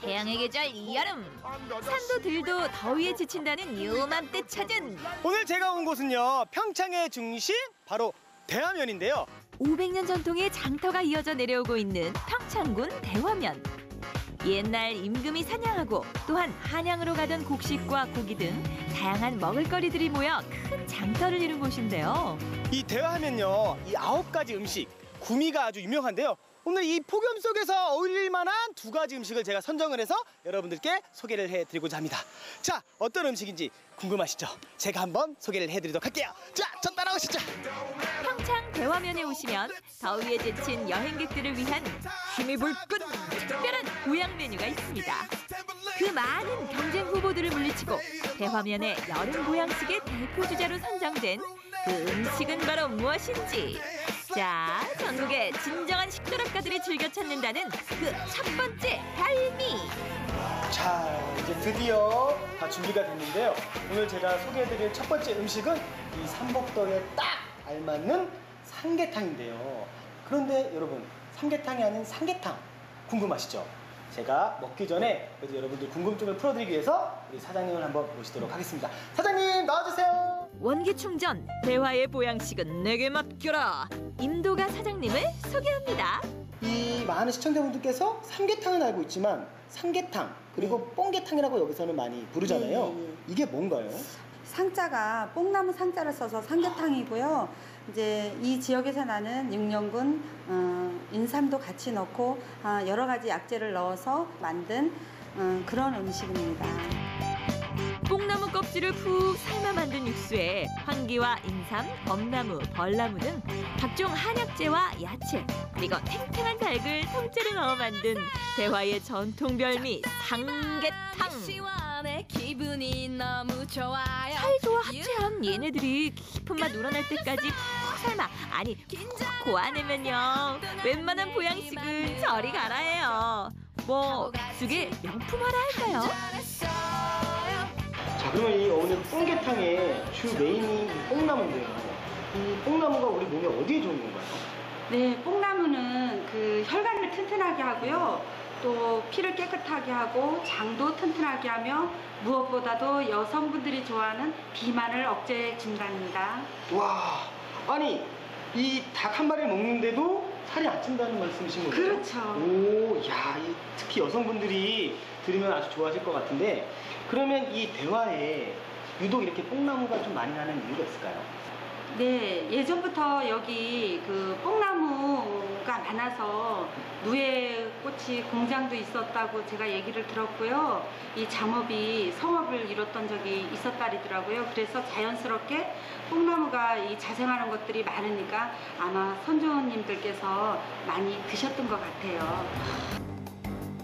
태양의 계절 이 여름. 산도 들도 더위에 지친다는 요맘때 찾은 오늘 제가 온 곳은요 평창의 중심 바로 대화면인데요. 500년 전통의 장터가 이어져 내려오고 있는 평창군 대화면. 옛날 임금이 사냥하고 또한 한양으로 가던 곡식과 고기 등 다양한 먹을거리들이 모여 큰 장터를 이룬 곳인데요. 이 대화하면요 이 아홉 가지 음식 구미가 아주 유명한데요 오늘 이 폭염 속에서 어울릴 만한 두 가지 음식을 제가 선정을 해서 여러분들께 소개를 해드리고자 합니다. 자 어떤 음식인지 궁금하시죠? 제가 한번 소개를 해드리도록 할게요. 자 저 따라오시죠. 평창 대화면에 오시면 더위에 지친 여행객들을 위한 힘이 불끈 특별한 보양 메뉴가 있습니다. 그 많은 경쟁 후보들을 물리치고 대화면의 여름 보양식의 대표 주자로 선정된 그 음식은 바로 무엇인지 자 전국의 진정한 식도락가들이 즐겨 찾는다는 그 첫 번째 발미. 자 이제 드디어 다 준비가 됐는데요. 오늘 제가 소개해드릴 첫 번째 음식은 이 삼복도에 딱 알맞는 삼계탕인데요. 그런데 여러분 삼계탕이 아닌 삼계탕 궁금하시죠? 제가 먹기 전에 그래도 여러분들 궁금증을 풀어드리기 위해서 우리 사장님을 한번 모시도록 하겠습니다 사장님 나와주세요 원기 충전 대화의 보양식은 내게 맡겨라 임도가 사장님을 소개합니다. 이 많은 시청자분들께서 삼계탕은 알고 있지만 삼계탕 그리고 뽕계탕이라고 여기서는 많이 부르잖아요 네, 네, 네. 이게 뭔가요? 상자가 뽕나무 상자를 써서 삼계탕이고요. 이제 이 지역에서 나는 육년근 어, 인삼도 같이 넣고 아, 여러 가지 약재를 넣어서 만든 어, 그런 음식입니다. 뽕나무 껍질을 푹 삶아 만든 육수에 황기와 인삼, 범나무, 벌나무 등 각종 한약재와 야채 그리고 탱탱한 닭을 통째로 넣어 만든 대화의 전통 별미 삼계탕. 기분이 너무 좋아요. 살조와 합체한 얘네들이 깊은 맛 우러날 때까지 푹 삶아 아니 푹 고아내면요 웬만한 보양식은 저리 가라 해요 뭐 죽의 명품 하나 할까요? 자 그러면 이 오늘 뽕계탕의 주 메인이 이 뽕나무인데요 이 뽕나무가 우리 몸에 어디에 좋은 건가요? 네, 뽕나무는 그 혈관을 튼튼하게 하고요. 또 피를 깨끗하게 하고 장도 튼튼하게 하며 무엇보다도 여성분들이 좋아하는 비만을 억제해 준답니다. 와 아니 이 닭 한 마리를 먹는데도 살이 안 찐다는 말씀이신 거예요? 그렇죠. 오, 야, 이 특히 여성분들이 들으면 아주 좋아하실 것 같은데 그러면 이 대화에 유독 이렇게 뽕나무가 좀 많이 나는 이유가 있을까요? 네, 예전부터 여기 그 뽕나무 가 많아서 누에 꽃이 공장도 있었다고 제가 얘기를 들었고요. 이 잠업이 성업을 이뤘던 적이 있었다리더라고요. 그래서 자연스럽게 뽕나무가 이 자생하는 것들이 많으니까 아마 선조님들께서 많이 드셨던 것 같아요.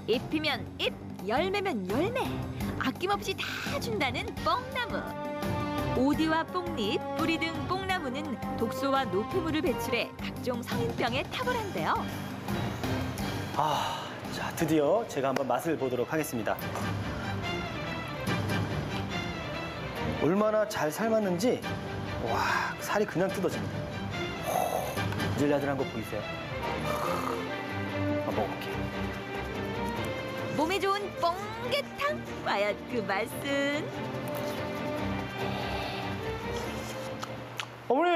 잎이면 잎, 열매면 열매 아낌없이 다 준다는 뽕나무 오디와 뽕잎, 뿌리 등 뽕나무는 독소와 노폐물을 배출해 각종 성인병에 탁월한데요 아, 자 드디어 제가 한번 맛을 보도록 하겠습니다. 얼마나 잘 삶았는지 와 살이 그냥 뜯어집니다. 야들야들한 거 보이세요? 한번 먹어볼게요. 몸에 좋은 뽕게탕 과연 그 맛은? 어머니!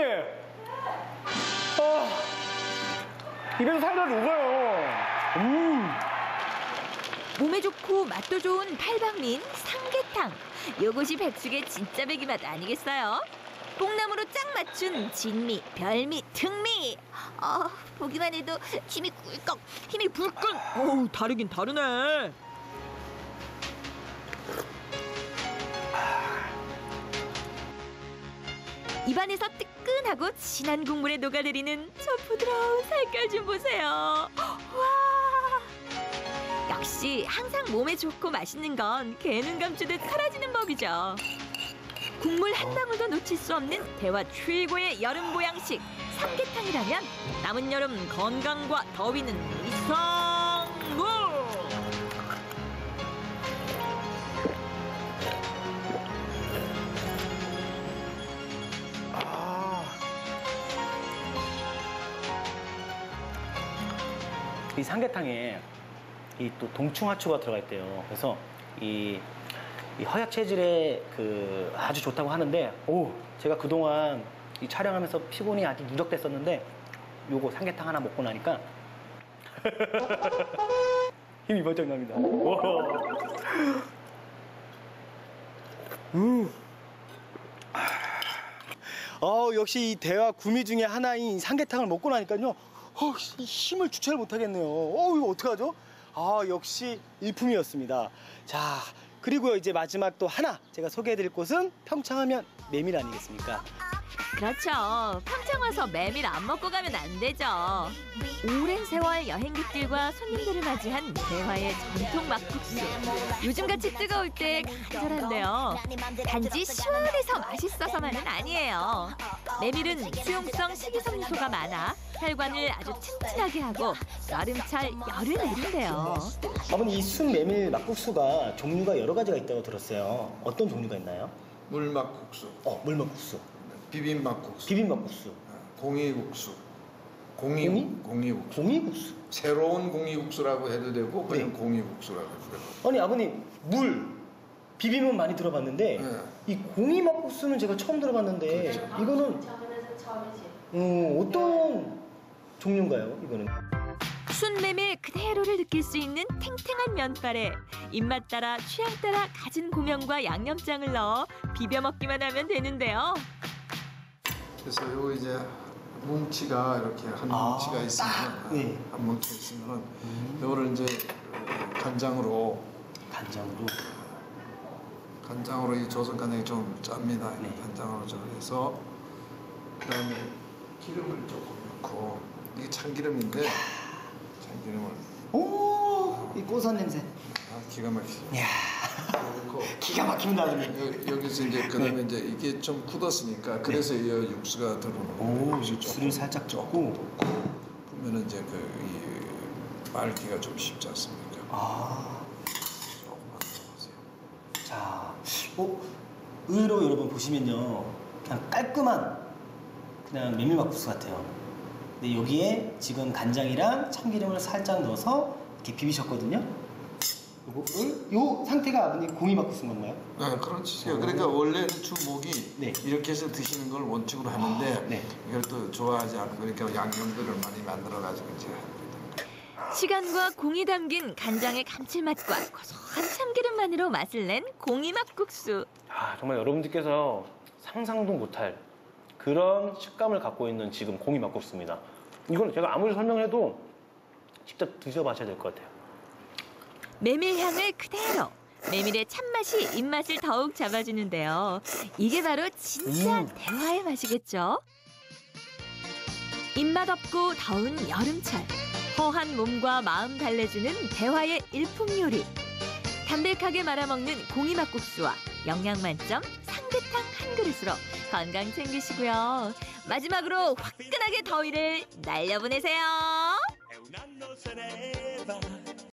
아, 입에서 살살 녹아요. 음. 몸에 좋고 맛도 좋은 팔방민 삼계탕 요것이 백숙의 진짜 배기 맛 아니겠어요? 뽕나무로 짝 맞춘 진미, 별미, 특미 아 보기만 해도 침이 꿀꺽 힘이 불끈 어우 다르긴 다르네 입안에서 뜨끈하고 진한 국물에 녹아내리는 저 부드러운 살결 좀 보세요. 와! 역시 항상 몸에 좋고 맛있는 건 개눈 감추듯 사라지는 법이죠. 국물 한 방울도 놓칠 수 없는 대화 최고의 여름 보양식 삼계탕이라면 남은 여름 건강과 더위는 이상 이 삼계탕에 이 또 동충하초가 들어가 있대요. 그래서 이, 이 허약 체질에 그 아주 좋다고 하는데, 오, 제가 그동안 이 촬영하면서 피곤이 아주 누적됐었는데, 요거 삼계탕 하나 먹고 나니까 힘이 번쩍 납니다. 와. 음. 어, 역시 이 대화 구미 중에 하나인 이 삼계탕을 먹고 나니까요. 어, 씨, 힘을 주체를 못하겠네요. 어, 이거 어떡하죠? 아, 역시 일품이었습니다. 자, 그리고요, 이제 마지막 또 하나 제가 소개해드릴 곳은 평창하면 메밀 아니겠습니까? 그렇죠. 평창 와서 메밀 안 먹고 가면 안 되죠. 오랜 세월 여행객들과 손님들을 맞이한 대화의 전통 막국수. 요즘같이 뜨거울 때 간절한데요. 단지 시원해서 맛있어서만은 아니에요. 메밀은 수용성 식이섬유소가 많아 혈관을 아주 튼튼하게 하고 여름철 열을 내린대요. 아버님, 이 순 메밀 막국수가 종류가 여러 가지가 있다고 들었어요. 어떤 종류가 있나요? 물막국수, 어, 물막국수, 비빔막국수, 비빔막국수, 공이국수, 공이 공이? 공이국수. 공이국수. 새로운 공이국수라고 해도 되고 그냥 네. 공이국수라고 해도 되고. 아니 아버님 물 비빔은 많이 들어봤는데 네. 이 공이 막국수는 제가 처음 들어봤는데 그렇죠. 이거는 음, 어떤 종류인가요? 이거는 순메밀 그대로를 느낄 수 있는 탱탱한 면발에 입맛 따라 취향 따라 가진 고명과 양념장을 넣어 비벼 먹기만 하면 되는데요. 그래서 요 이제 뭉치가 이렇게 한 아, 뭉치가 있으면 딱, 네. 한 뭉치 있으면 요거를 이제 간장으로 간장으로 간장으로 이 조선 간장이 좀 짭니다. 네. 간장으로 절여서 그다음에 기름을 조금 넣고 이게 참기름인데 참기름을 오이 고소한 냄새 아, 기가 막히죠. 이야 넣고 기가 막힙니다 여- 여기서 이제 그다음에 네. 이제 이게 좀 굳었으니까 그래서 이 육수가 들어오는 오. 육수를 살짝 젓고 보면은 이제 그 이 말기가 좀 쉽지 않습니까? 아 조금만 넣어보세요. 자, 어, 의외로 여러분 보시면요, 그냥 깔끔한 그냥 메밀막국수 같아요. 근데 여기에 지금 간장이랑 참기름을 살짝 넣어서 이렇게 비비셨거든요. 요 상태가 아버님 공이막국수인 건가요? 네, 그렇지. 그러니까 원래는 주목이 네. 이렇게 해서 드시는 걸 원칙으로 하는데 아, 네. 이걸 또 좋아하지 않고 그러니까 양념들을 많이 만들어 가지고 이제. 시간과 공이 담긴 간장의 감칠맛과 고소한 참기름만으로 맛을 낸 공이막국수. 아, 정말 여러분들께서 상상도 못할 그런 식감을 갖고 있는 지금 공이 막국수입니다. 이건 제가 아무리 설명을 해도 직접 드셔봐셔야 될 것 같아요. 메밀 향을 그대로. 메밀의 참맛이 입맛을 더욱 잡아주는데요. 이게 바로 진짜 음. 대화의 맛이겠죠? 입맛 없고 더운 여름철. 허한 몸과 마음 달래주는 대화의 일품 요리. 담백하게 말아먹는 공이막국수와 영양 만점 삼계탕 한 그릇으로 건강 챙기시고요. 마지막으로 화끈하게 더위를 날려보내세요.